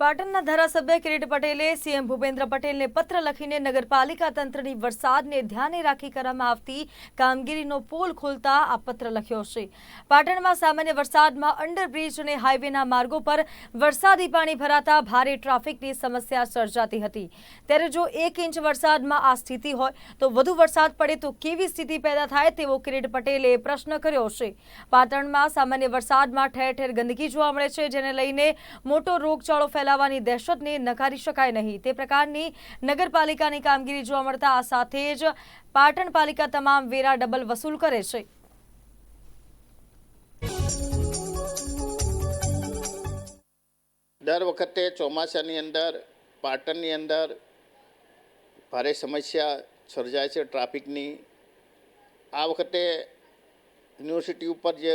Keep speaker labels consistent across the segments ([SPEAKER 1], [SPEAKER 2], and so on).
[SPEAKER 1] પાટણના ધારાસભ્ય કિરીટ પટેલે સીએમ ભૂપેન્દ્ર પટેલને પત્ર લખીને નગરપાલિકા તંત્રની વરસાદને ધ્યાને રાખી કરવામાં આવતી કામગીરીનો પોલ ખોલતા આ પત્ર લખ્યો છે. પાટણમાં સામાન્ય વરસાદમાં અંડરબ્રિજ અને હાઈવેના માર્ગો પર વરસાદી પાણી ભરાતા ભારે ટ્રાફિકની સમસ્યા સર્જાતી હતી. ત્યારે જો એક ઇંચ વરસાદમાં આ સ્થિતિ હોય તો વધુ વરસાદ પડે તો કેવી સ્થિતિ પેદા થાય તેવો કિરીટ પટેલે પ્રશ્ન કર્યો છે. પાટણમાં સામાન્ય વરસાદમાં ઠેર ઠેર ગંદકી જોવા મળે છે, જેને લઈને મોટો રોગચાળો ફેલાવાની દહેશતને નકારી શકાય નહીં. તે પ્રકારની નગરપાલિકાની કામગીરી જોવા મળતા આ સાથે જ પાટણ પાલિકા તમામ વેરા ડબલ વસૂલ કરે છે.
[SPEAKER 2] દર વખતે ચોમાસાની અંદર, પાટણની અંદર ભારે સમસ્યા સર્જાય છે ટ્રાફિકની. આ વખતે યુનિવર્સિટી ઉપર જે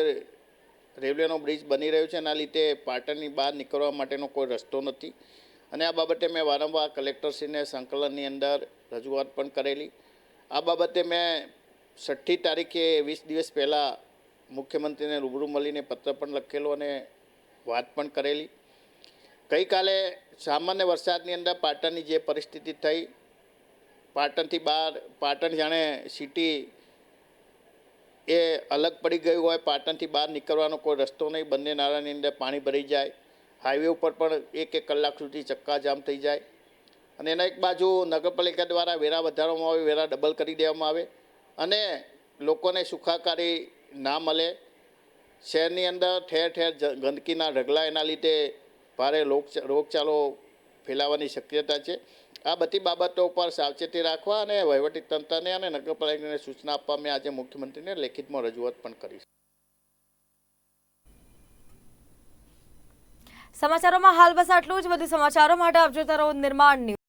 [SPEAKER 2] રેલવેનો બ્રિજ બની રહ્યો છે, એના લીધે પાટણની બહાર નીકળવા માટેનો કોઈ રસ્તો નથી. અને આ બાબતે મેં વારંવાર કલેક્ટરશ્રીને સંકલનની અંદર રજૂઆત પણ કરેલી. આ બાબતે મેં છઠ્ઠી તારીખે વીસ દિવસ પહેલાં મુખ્યમંત્રીને રૂબરૂ મળીને પત્ર પણ લખેલો અને વાત પણ કરેલી. ગઈકાલે સામાન્ય વરસાદની અંદર પાટણની જે પરિસ્થિતિ થઈ, પાટણથી બહાર, પાટણ જાણે સિટી એ અલગ પડી ગયું હોય, પાટણથી બહાર નીકળવાનો કોઈ રસ્તો નહીં, બંને નાળાની અંદર પાણી ભરાઈ જાય. હાઈવે ઉપર પણ એક એક કલાક સુધી ચક્કાજામ થઈ જાય. અને એના એક બાજુ નગરપાલિકા દ્વારા વેરા વધારવામાં આવે, વેરા ડબલ કરી દેવામાં આવે. અને લોકોને સુખાકારી ના મળે. શહેરની અંદર ઠેર ઠેર ગંદકીના ઢગલા એના લીધે ભારે રોગ રોગચાળો ફેલાવાની શક્યતા છે. આ બધી બાબતો ઉપર સાવચેતી રાખવા અને વહીવટી તંત્રને અને નગરપાલિકાને સૂચના આપવા મેં આજે મુખ્યમંત્રીને લેખિતમાં રજૂઆત પણ કરી
[SPEAKER 1] સમાચારોમાં હાલ બસ આટલું જ. વધુ સમાચારો માટે આપ જોતા રહો નિર્માણ ન્યૂઝ.